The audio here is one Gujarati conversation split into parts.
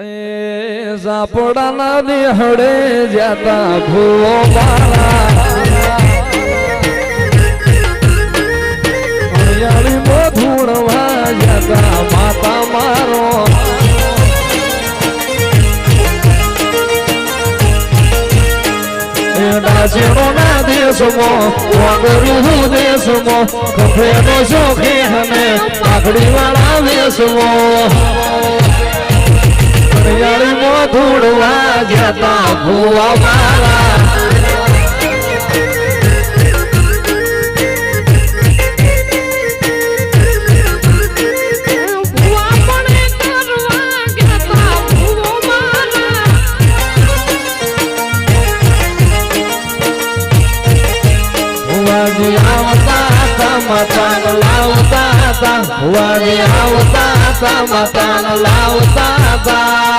એ ઝાપડાના દેહડે જાતા ભૂવો મારા. મધુણવા જાતા માતા મારો એ ડાચેરોના દેશમાં વાગરું દેશમાં કફેનો શોખી પાઘડી વાળા હરિયાળીમાં ધૂળવા જતા ભૂવા મારા. મતાન લાવતા હતા. ભુવાજી આવતા હતા મતાન લાવતા હતા.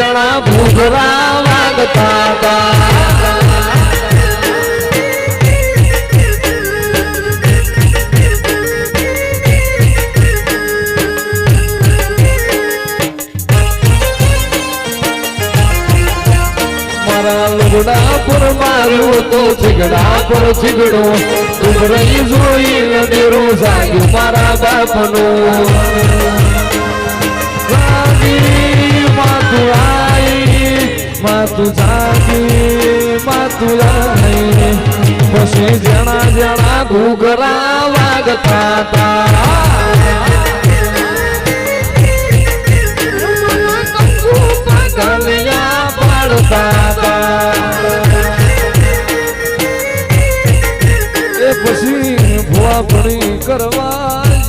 જણા ભૂગરા વાગતા હતા. મારા લુગડા તો છીગડા પર છીગડો ઉભરાઈ જોઈ નદીરું જાગ્યું મારા બાપનું. માતું જાગી માતું આઈ પછી જણા જણા ઘૂઘરા વાગતા એ પછી ભુવા ભણી કરવા